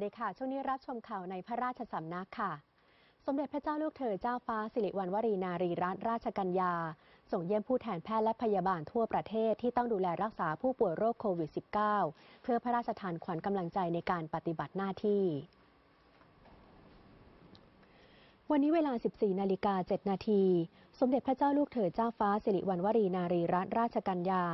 สดีค่ะ ช่วงนี้รับชมข่าวในพระราชสำนักค่ะ สมเด็จพระเจ้าลูกเธอเจ้าฟ้าสิริวัณวรีนารีรัตนราชกัญญา ส่งเยี่ยมผู้แทนแพทย์และพยาบาลทั่วประเทศที่ต้องดูแลรักษาผู้ป่วยโรคโควิด -19 เพื่อพระราชทานขวัญกำลังใจในการปฏิบัติหน้าที่ วันนี้เวลา 14 นาฬิกา 7 นาที สมเด็จพระเจ้าลูกเธอเจ้าฟ้าสิริวัณวรีนารีรัตนราชกัญญา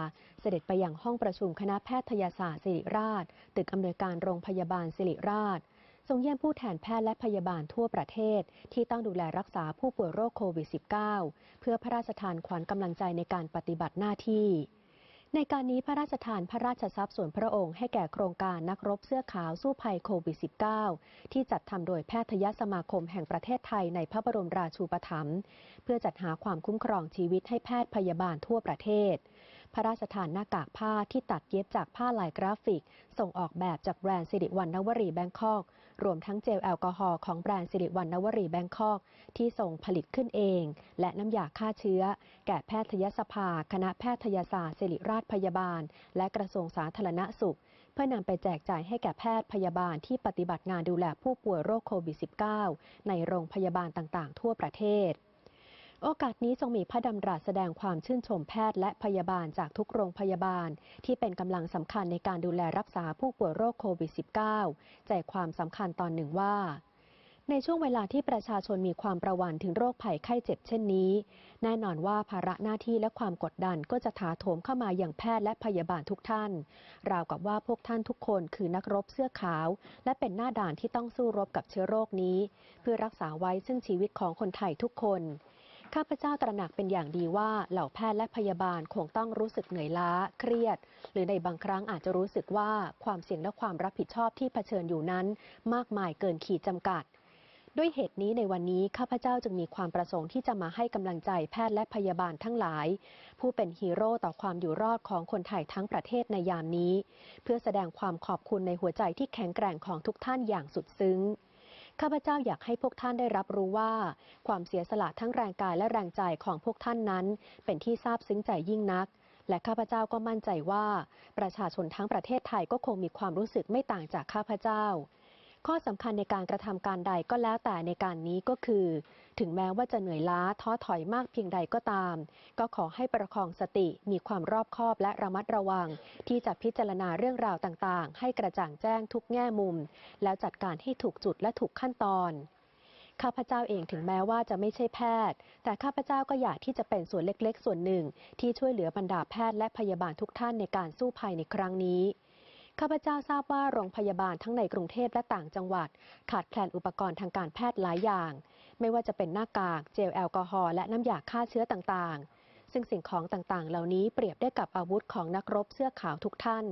เสด็จไปยังห้องประชุมคณะแพทยศาสตร์ศิริราช ตึกอำนวยการโรงพยาบาลศิริราช ทรงเยี่ยมผู้แทนแพทย์และพยาบาลทั่วประเทศ ที่ต้องดูแลรักษาผู้ป่วยโรคโควิด -19 เพื่อพระราชทานขวัญกำลังใจในการปฏิบัติหน้าที่ ในการนี้พระราชทานพระราชทรัพย์ส่วนพระองค์ให้แก่โครงการนักรบเสื้อขาวสู้ภัยโควิด -19 ที่จัดทำโดยแพทยสมาคมแห่งประเทศไทยในพระบรมราชูปถัมภ์เพื่อจัดหาความคุ้มครองชีวิตให้แพทย์พยาบาลทั่วประเทศ พระราชทานหน้ากากผ้าที่ตัดเย็บจากผ้าลายกราฟิก ส่งออกแบบจากแบรนด์สิริวัณณวรีแบงคอก รวมทั้งเจลแอลกอฮอล์ของแบรนด์สิริวัณนวรีแบงคอก ที่ส่งผลิตขึ้นเอง และน้ำยาฆ่าเชื้อ แก่แพทยสภา คณะแพทยศาสตร์ศิริราชพยาบาล และกระทรวงสาธารณสุข เพื่อนำไปแจกจ่ายให้แก่แพทย์พยาบาลที่ปฏิบัติงานดูแลผู้ป่วยโรคโควิด -19 ในโรงพยาบาลต่างๆ ทั่วประเทศ โอกาสนี้ทรงมีพระดำรัสแสดงความชื่นชมแพทย์และพยาบาลจากทุกโรงพยาบาล ที่เป็นกำลังสำคัญในการดูแลรักษาผู้ป่วยโรคโควิด -19 ใจความสำคัญตอนหนึ่งว่า ในช่วงเวลาที่ประชาชนมีความประวัติถึงโรคภัยไข้เจ็บเช่นนี้ แน่นอนว่าภาระหน้าที่และความกดดันก็จะถาโถมเข้ามาอย่างแพทย์และพยาบาลทุกท่าน ราวกับว่าพวกท่านทุกคนคือนักรบเสื้อขาว และเป็นหน้าด่านที่ต้องสู้รบกับเชื้อโรคนี้ เพื่อรักษาไว้ซึ่งชีวิตของคนไทยทุกคน ข้าพเจ้าตระหนักเป็นอย่างดีว่าเหล่าแพทย์และพยาบาลคงต้องรู้สึกเหนื่อยล้าเครียด หรือในบางครั้งอาจจะรู้สึกว่าความเสี่ยงและความรับผิดชอบที่เผชิญอยู่นั้น มากมายเกินขีดจำกัด ด้วยเหตุนี้ในวันนี้ข้าพเจ้าจึงมีความประสงค์ที่จะมาให้กำลังใจแพทย์และพยาบาลทั้งหลาย ผู้เป็นฮีโร่ต่อความอยู่รอดของคนไทยทั้งประเทศในยามนี้ เพื่อแสดงความขอบคุณในหัวใจที่แข็งแกร่งของทุกท่านอย่างสุดซึ้ง ข้าพเจ้าอยากให้พวกท่านได้รับรู้ว่า ความเสียสละทั้งแรงกายและแรงใจของพวกท่านนั้น เป็นที่ซาบซึ้งใจยิ่งนัก และข้าพเจ้าก็มั่นใจว่า ประชาชนทั้งประเทศไทยก็คงมีความรู้สึกไม่ต่างจากข้าพเจ้า ข้อสำคัญในการกระทำการใดก็แล้วแต่ในการนี้ก็คือ ถึงแม้ว่าจะเหนื่อยล้าท้อถอยมากเพียงใดก็ตาม ก็ขอให้ประคองสติมีความรอบคอบและระมัดระวัง ที่จะพิจารณาเรื่องราวต่างๆ ให้กระจ่างแจ้งทุกแง่มุม แล้วจัดการให้ถูกจุดและถูกขั้นตอนข้าพเจ้าเองถึงแม้ว่าจะไม่ใช่แพทย์ แต่ข้าพเจ้าก็อยากที่จะเป็นส่วนเล็กๆ ส่วนหนึ่ง ที่ช่วยเหลือบรรดาแพทย์และพยาบาลทุกท่านในการสู้ภัยในครั้งนี้ ข้าพเจ้าทราบว่าโรงพยาบาลทั้งในกรุงเทพและต่างจังหวัด ขาดแคลนอุปกรณ์ทางการแพทย์หลายอย่าง ไม่ว่าจะเป็นหน้ากากเจลแอลกอฮอล์และน้ำยาฆ่าเชื้อต่างๆ ซึ่งสิ่งของต่างๆ เหล่านี้เปรียบได้กับอาวุธของนักรบเสื้อขาวทุกท่าน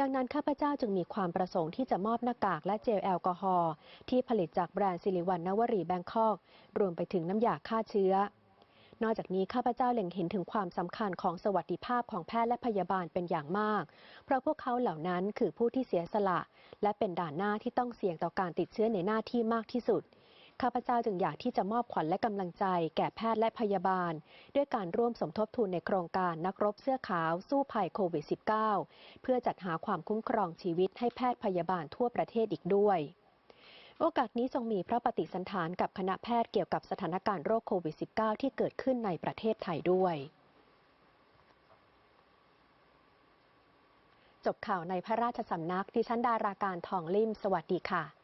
ดังนั้นข้าพเจ้าจึงมีความประสงค์ที่จะมอบหน้ากากและเจลแอลกอฮอล์ที่ผลิตจากแบรนด์ซิลิวันนวรีแบงคอก รวมไปถึงน้ำยาฆ่าเชื้อ นอกจากนี้ข้าพเจ้าเล็งเห็นถึงความสำคัญของสวัสดิภาพของแพทย์และพยาบาลเป็นอย่างมาก เพราะพวกเขาเหล่านั้นคือผู้ที่เสียสละ และเป็นด่านหน้าที่ต้องเสี่ยงต่อการติดเชื้อในหน้าที่มากที่สุดข้าพเจ้าจึงอยากที่จะมอบขวัญและกำลังใจ แก่แพทย์และพยาบาล ด้วยการร่วมสมทบทุนในโครงการนักรบเสื้อขาวสู้ภัยโควิด -19 เพื่อจัดหาความคุ้มครองชีวิตให้แพทย์พยาบาลทั่วประเทศอีกด้วย โอกาสนี้ทรงมีพระปฏิสันถานกับคณะแพทย์เกี่ยวกับสถานการณ์โรคโควิด -19 ที่เกิดขึ้นในประเทศไทยด้วย จบข่าวในพระราชสำนักดิฉันดาราการทองลิ่ม สวัสดีค่ะ